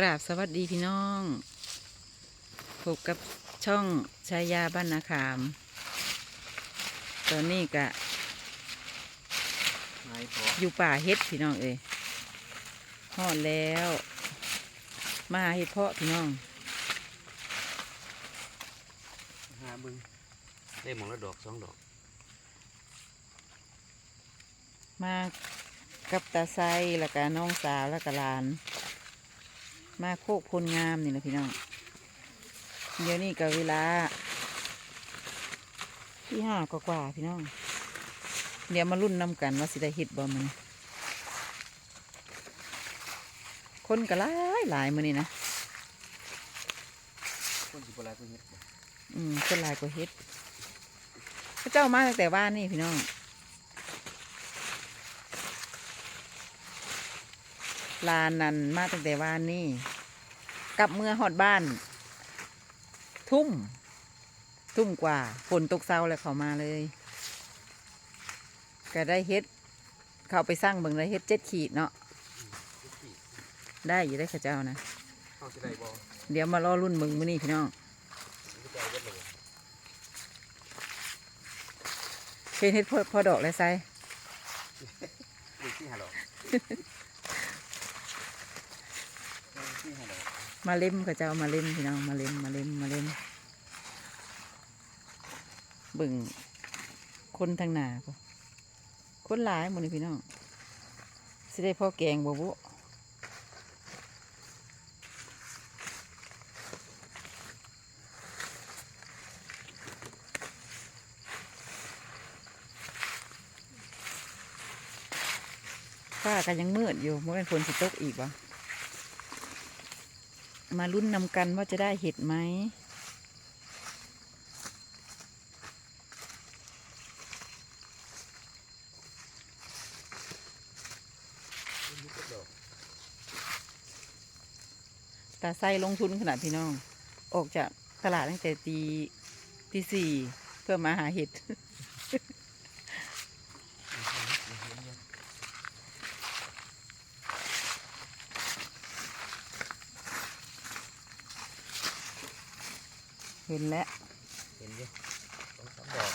กราบสวัสดีพี่น้องพบกับช่องชายาบ้านนาขาม ตอนนี้กะนายพออยู่ป่าเฮ็ดพี่น้องเอ้ยฮอดแล้วมาหาเฮ็ดเพาะพี่น้องหาบึงได้หมองละดอกสองดอก มากับตาไซแล้วก็น้องสาวแล้วก็หลาน มาโคกพลงามนี่แหละพี่น้อง เดี๋ยวนี้ก็เวลาที่ห้ากว่าๆพี่น้อง เดี๋ยวมารุ่นนำกันว่าสิได้เห็ดบ่มันคนก็หลายหลายมือนี่นะคนสิบลายเพิ่งเฮ็ดบ่อืมคนหลายกว่าเห็ดพระเจ้ามาตั้งแต่ว่านนี่พี่น้อง ลานนันมาตั้งแต่ว่านนี่กลับเมื่อหอดบ้าน ทุ่ม ทุ่มกว่าฝนตกเศร้าแล้วเขามาเลย ก็ได้เฮ็ด เขาไปสร้างเบิ่งได้เฮ็ดเจ็ดขีดเนาะได้อยู่ได้ข้าเจ้านะเดี๋ยวมารอรุ่นเบิ่งมื้อนี้พี่น้องเคยเฮ็ดเฮ็ดพอพอดอกแล้วไซ ดูที่หาดอกดูที่หาดอก มาเล่มข้าเจ้ามาเล่มพี่น้องมาเล่มมาเล่มมาเล่มเบิ่งคนทางหนาพอคนหลายหมดเลยพี่น้องสิได้พ่อแกงบ่บุฟ้าก็ยังมืดอยู่เมื่อเป็นฝนสิตกอีกวะ มาลุ้นนำกันว่าจะได้เห็ดไหมตาไส้ลงทุนขนาดพี่น้อง ออกจากตลาดตั้งแต่ตีตีสี่เพื่อมาหาเห็ด เห็นแล้วเห็นอยู่สองสามดอก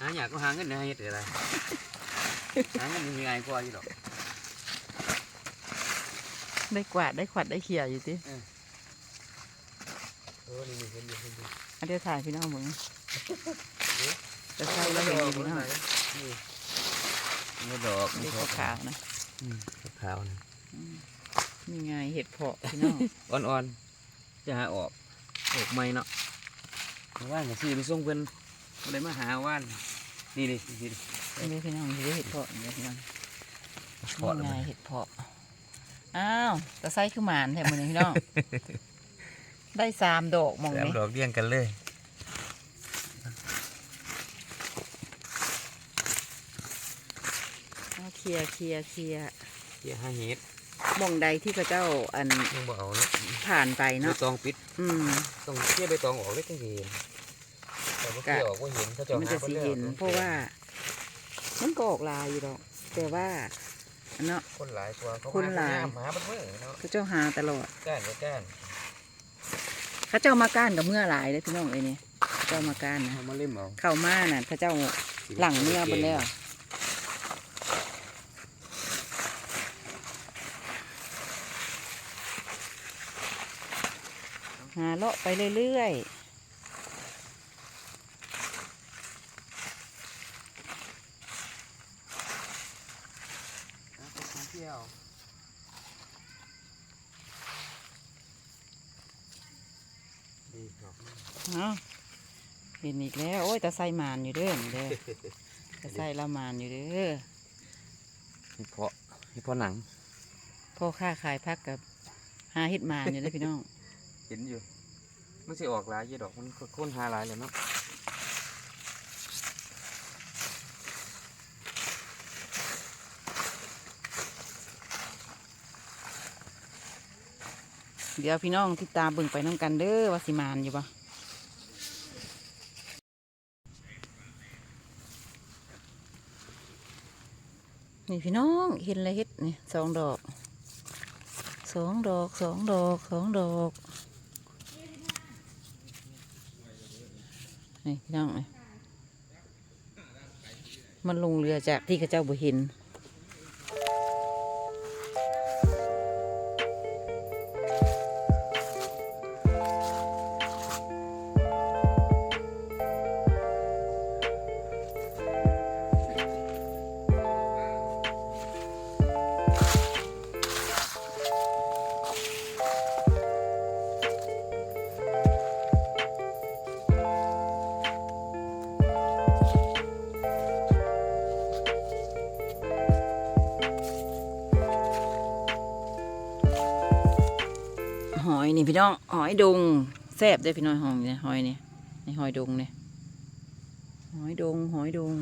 หาอยากก็หาเงินนะเฮ็ดอะไรหาเงินมันง่ายกว่าอยู่ดอกได้กวาดได้ขวัดได้เขี่ยอยู่ติเออนี่เห็นอยู่เห็นอยู่อันเดียวถ่ายพี่น้องมึงตาไส้แล้วเห็นอยู่พี่น้องนี่นี่ดอกเด็กขาวๆนะอืมขาวๆนะ นี่ไงเห็ดเพาะพี่น้องอ่อนๆ จะหาออกออกไม่เนาะมาว่านกับซื้อไปส่งเพิ่นบ่ได้มาหาว่านนี่ดินี่ดินี่พี่น้องนี่เห็ดเพาะนี่พี่น้องเพาะนี่แล้วไงมันเห็ดเพาะอ้าวตาไส้คือหมานแถมมือนี้พี่น้องได้สามดอกหมองแถมนี้ดอกเรียงกันเลยเอาเคลียร์เคลียร์เคลียร์เกี่ยห้าเฮ็ดห มองใดที่พระเจ้าอันยังบ่เอาเนาะผ่านไปใบเนาะตองปิดอืม ต้องเกี่ยใบตองออกเลยจังสิเห็นแต่บ่เกี่ยออกบ่เห็นเขาเจะมันหาจะบ่สีแล้วเห็นเพราะว่า มันก็ออกลายอยู่ดอกแต่ว่าอันเนาะ คนหลายกว่าเขาคนหลาย มหาเบ่มื้อเนาะพระเจ้าหาตลอดก้านก็ก้านพระเจ้ามาก้านกับเมื่อหลายเลยพี่น้องเอ้ยนี่พระเจ้ามาก้านนะ เอามาเล่มเอาเข้ามาน่ะพระเจ้าหลังเมื่อบนแล้วาเลาะไปเรื่อยๆเอาไปท่องเที่ยวดีครับเอาเห็นอีกแล้ว โอ้ยแต่ใส่มานอยู่เด้อนี่เด้อแต่ใส่ละมานอยู่เด้อนี่เพาะนี่เพาะหนังพ่อค้าขายพักกับหาเฮ็ดมานอยู่เด้อพี่น้อง เห็นอยู่ มันสิออกหลายยู่ดอกมันค้นหาหลายเลยเนาะเดี๋ยวพี่น้องติดตามเบิ่งไปน้องกันเด้อว่าสิมานอยู่ปะนี่พี่น้องเห็นอะไรเฮ็ดนี่สองดอกสองดอกสองดอกสองดอก นี่พี่น้องเลยมันลงเรือจากที่ข้าเจ้าบุหิน องหอยดงแซ่บได้พี่น้องหอยเนี่ยหอยเนี่ยในหอยดงเนี่ยหอยดงหอยดง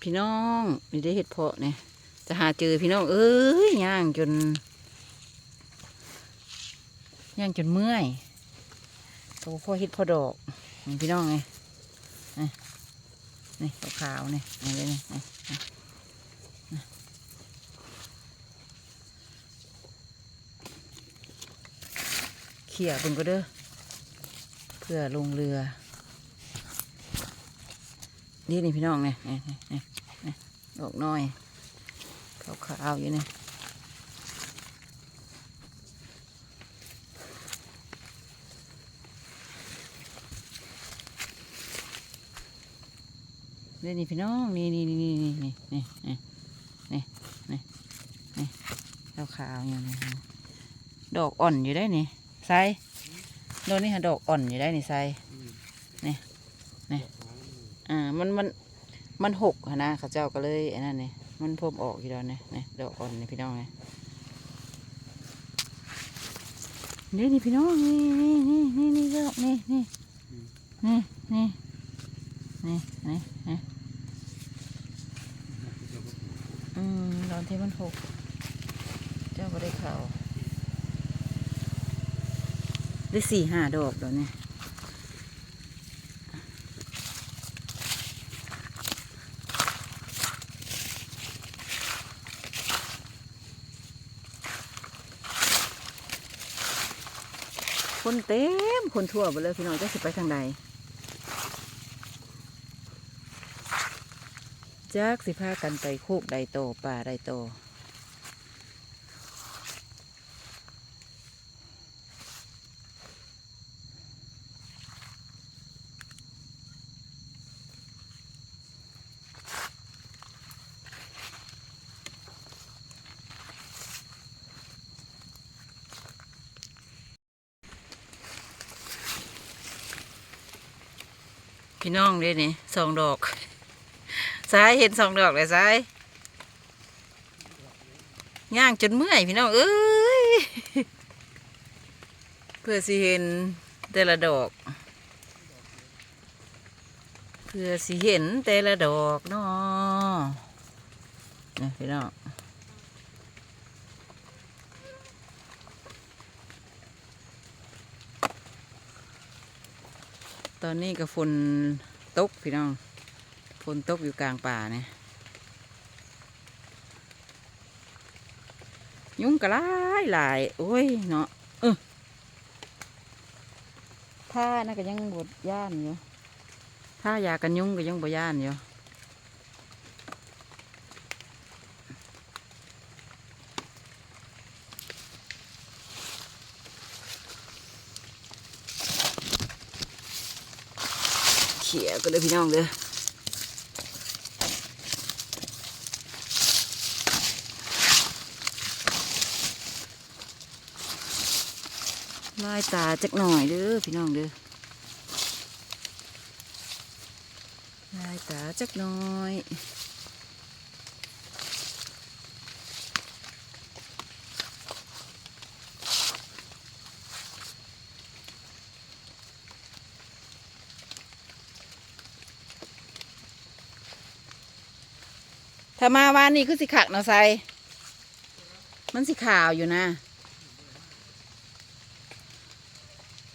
พี่น้องนี่ได้เห็ดเพาะเนี่ย จะหาเจอพี่น้องเอ้ยย่างจนย่างจนเมื่อยโตพ่อเห็ดพอดอกนี่พี่น้องไงนี่ขาวๆนี่นี่เลยนี่เขี่ยเบิ่งก็เด้อเพื่อลงเรือนี่นี่พี่น้องเนี่ยนี่นี่นี่นี่ดอกน้อย ขาวๆอยู่นี่นี่นี่พี่น้อง นี่นี่นี่นี่นี่นี่นี่นี่นี่นี่นี่ขาวอยู่นี่ดอกอ่อนอยู่ได้นี่ใส่โดนนี่ฮะดอกอ่อนอยู่ได้นี่ใส่นี่อ่ามันมันมันหกนะเขาเจ้าก็เลยไอ้นั่นนี่ มันพรมออกอยู่แล้วเนี่ยดอกอ่อนนี่พี่น้องไงนี่นี่พี่น้องนี่นี่นี่นี่นี่ดอกนี่นี่นี่นี่นี่นี่นี่อืมตอนที่มันหกเจ้าก็ได้ข่าวได้สี่ห้าดอกแล้วเนี่ คนเต็มคนทั่วไปเลยพี่น้องจะสิไปทางใดจากสิพากันไปโคกใดโตป่าใดโต พี่น้องเด้นี่สองดอกซ้ายเห็นสองดอกเลยซ้ายย่างจนเมื่อยพี่น้องเอ้ยเพื่อสิเห็นแต่ละดอก เพื่อสิเห็นแต่ละดอกเนาะนี่พี่น้อง ตอนนี้ก็ฝนตกพี่น้องฝนตกอยู่กลางป่าเนี่ยยุงก็หลายหลายโอ้ยเนาะเออถ้าน่าก็ยังบดย่านอยู่ถ้ายากันยุงก็ยังบดย่านอยู่ ก็เลยพี่น้องเด้อลายตาจักหน่อยเด้อพี่น้องเด้อลายตาจักหน่อย ถ้ามาวานนี่คือสิขักเนาะไซมันสิขาวอยู่นะ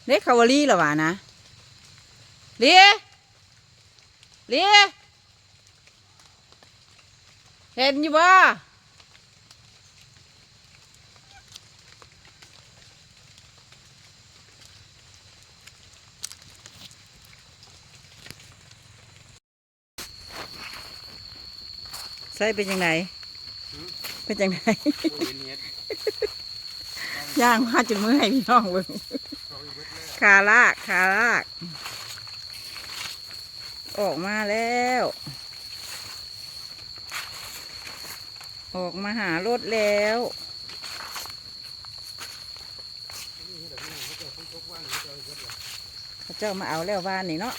เล็กคาวารี่หรอวะนะเลียเลียเห็นอยู่บ่ ไซเป็นยังไงเป็นยังไงย่างมาจนเมื่อยพี่น้องเบิ่งขาลากขาลาก ออกมาแล้ว ออกมาหารถแล้วเขาเจ้ามาเอาแล้ววานนี่เนาะ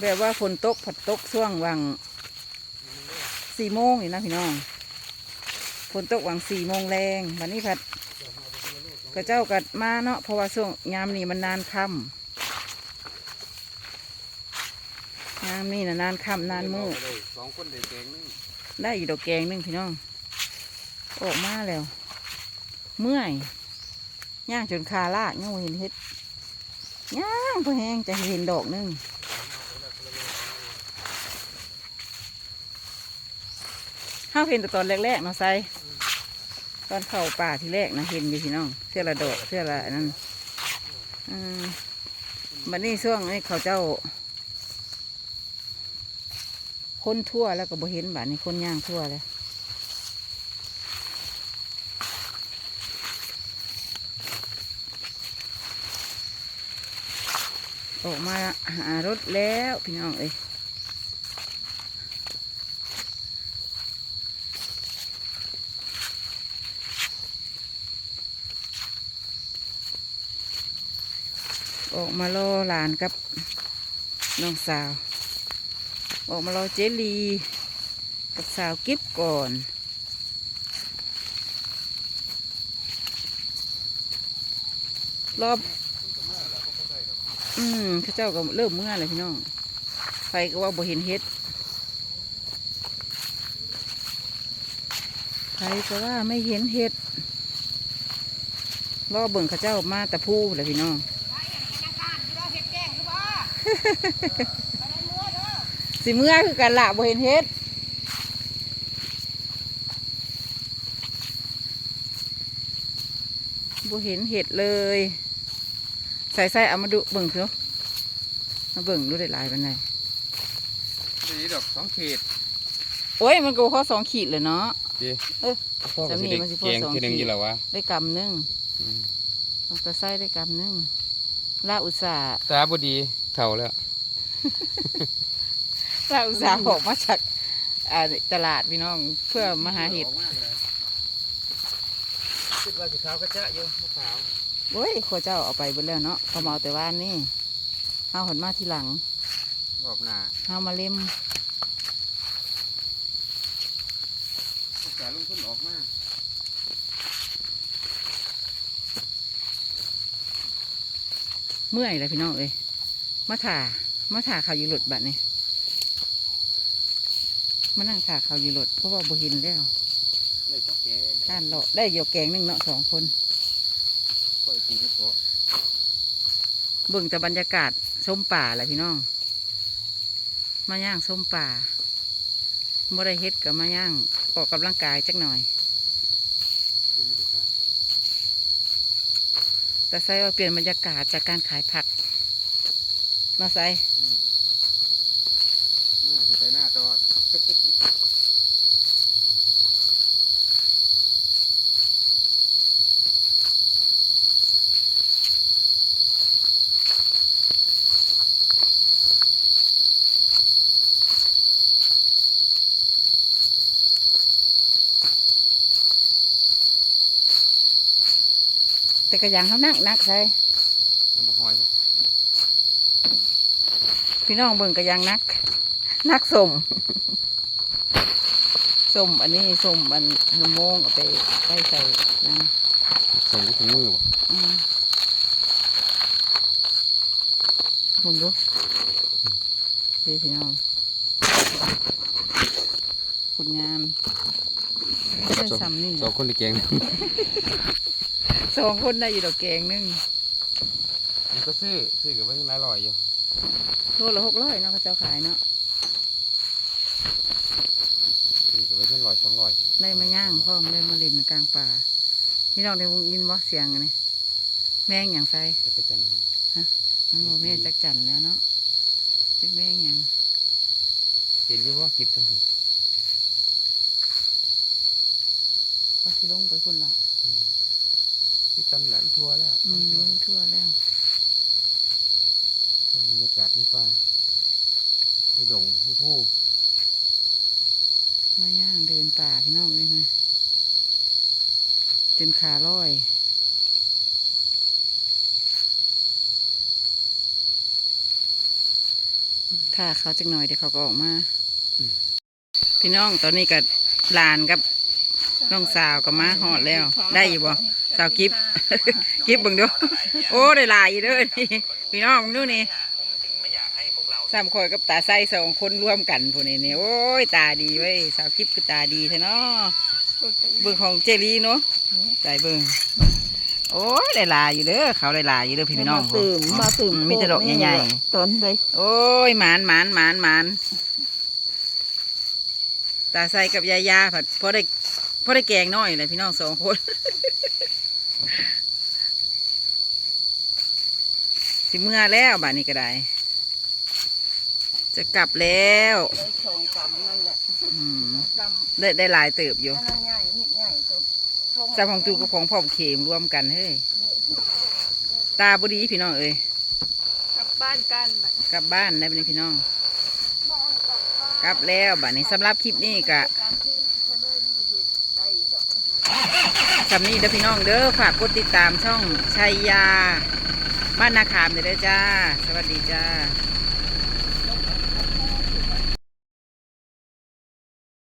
แบบว่าฝนตกผัดตกช่วงวังสี่โมงนี่นะพี่น้องฝนตกวังสี่โมงแรงวันนี้พัดกระเจ้ากัดมาเนาะเพราะว่าช่วงยามนี้มันนานค่ำยามนี้นะนานค่ำนานมืดสองคนได้แกงนึงได้อยู่ดอกแกงหนึงพี่น้องออกมาแล้ว เมื่อยย่างจนคาลากยังเห็นเฮ็ดย่างพอแห้งจะเห็นดอกหนึง ห้าเห็นแต่ตอนแรกๆเนาะไซตอนเข้าป่าที่แรกนะเห็นอยู่พี่น้องเสื้อละดอกเสื้อละอันนั้นอืมบัดนี้ช่วงนี้เขาเจ้า คนทั่วแล้วก็บ่เห็นบาดนี้คนย่างทั่วเลยออกมาหารถแล้วพี่น้องเอ้ย ออกมารอหลานกับน้องสาว ออกมารอเจลี กับสาวกิฟก่อน รอบอืมข้าเจ้าก็เริ่มเมื่อเลยพี่น้องไฟก็ว่าบ่เห็นเฮ็ดไฟก็ว่าไม่เห็นเฮ็ดรอบเบิ่งข้าเจ้ามาแต่ผู้เลยพี่น้อง สิเมื่อคือกันละบ่เห็นเฮ็ดบ่เห็นเห็ดเลย ใส่ใส่เอามาดูเบิ่งเถอะมาเบิ่งดูได้หลายปานใดนี่ดอกสองขีดโอ้ยมันก็บ่พอสองขีดเลยเนาะดีเออพ่อก็สิจำนี่ได้มันสิพอแกงสองทีหนึงขีดอยู่แล้ววะได้กำหนึงอืมเอาแต่ใส่ได้กำหนึงลาอุตส่าห์ตาบ่ดี เท่าแล้วลาอุตส่าห์ออกมาจากอ่าตลาดพี่น้องเพื่อมาหาเห็ดคิดว่าสิขาวกระจะอยู่มะขาวโอ้ยข้าเจ้าเอาไปเบิดแล้วเนาะเขามาเอาแต่ว่านนี่เฮาหันมาทีหลังรอบหน้าเฮามาเล่มการลงทุนออกมาเมื่อยเลยพี่น้องเอ้ย มาถ่ามาถ่าเขาอยู่รถบัดนี่มานั่งถ่าเขาอยู่รถเพราะว่าบ่เห็นแล้วเลยก็แกงด้านเลาะได้เหยกแกงหนึงเนาะสองคนปล่อยกินเฉพาะเบิ่งแต่บรรยากาศส้มป่าแหละพี่น้อง มาย่างส้มป่าบ่ได้เฮ็ดกับมาย่างออกกำลังกายจักหน่อย แต่ใส่ว่าเปลี่ยนบรรยากาศจากการขายผัก เนาะใส่ เมื่อสิไปหน้าตอด แต่กระยังเขานักนักใส่น้ำปลาหอยบ่พี่น้องเบิ่งกระยังนัก นักสมสมอันนี้สมอันลำโมงเอาไปไปใส่นั่นส่งถุงมือบ่อืมมึงดูเดี๋ยวพี่น้องผลงานเป็นซ้ำนี่สองคนในแกงสองคนได้อยู่ดอกแกงหนึงมันก็ซื้อซื้อกับไว้หลายร้อยอยู่โลละหกร้อยเนาะเขาเจ้าขายเนาะ ซื้อกับไว้เพิ่นร้อยสองร้อยได้มาย่างพร้อมได้มาเลินกลางป่าพี่น้องได้ยินบ่เสียงอันนี่แม่งอย่างไฟตะกะจันครับมันบอกแม่จักจันแล้วเนาะจักแม่งอย่างเห็นอยู่ว่ากิบทั้งคนเขาที่ลงไปคุณละที่กันแหลมทัวแล้วอืทัวมทั่วแล้วบรรยากาศนี่ปลา ให้ดงให้ผู้มาย่างเดินป่าพี่น้องเลยไหมจนขาลอย ถ้าเขาจักหน่อยเดี๋ยวเขาก็ออกมา พี่น้องตอนนี้กับหลานกับน้องสาวก็มาหอดแล้ว ได้อยู่บ่สาวกิฟกิฟบิ่งดู โอ้ได้หลายอยู่เด้อนี่พี่น้องเบิ่งดูนี่ สามคนกับตาใสสองคนร่วมกันพวกนี้นี่โอ้ยตาดีเว้ยสาวกิฟคือตาดีแท้เนาะเบิ่งของเจลีเนาะใจเบิ่งโอ้ยได้หลายอยู่เด้อเขาได้หลายอยู่เด้อพี่น้องมาตื่มมาตื่มอืมีแต่ดอกใหญ่ๆตอนไปโอ้ยหมานหมานหมานหมานตาใส่กับยายาผัดพอได้พอได้แกงน้อยเลยพี่น้องสองคนสิเมื่อแล้วบ้านนี้ก็ได้ จะกลับแล้วได้ชงกำนั่นแหละอืมกได้ได้หลายเติบอยู่ำอันนั้นใหญ่มิดใหญ่ตัวลงจำของตูกับของพ่อมเข็มรวมกันเฮ้ยตาบดีพี่น้องเอ้ยกลับบ้านกันบัดกลับบ้านได้ไหมพี่น้อง บ้านกลับบ้านกลับแล้วบ้านนี้สำหรับคลิปนี้ก็การที่ทะเลนี่ก็สิได้อีกดอก สำนี้เด้อพี่น้องเด้อฝากกดติดตามช่องชัยยา บ้านนาขามเด้อเด้อจ้า สวัสดีจ้าส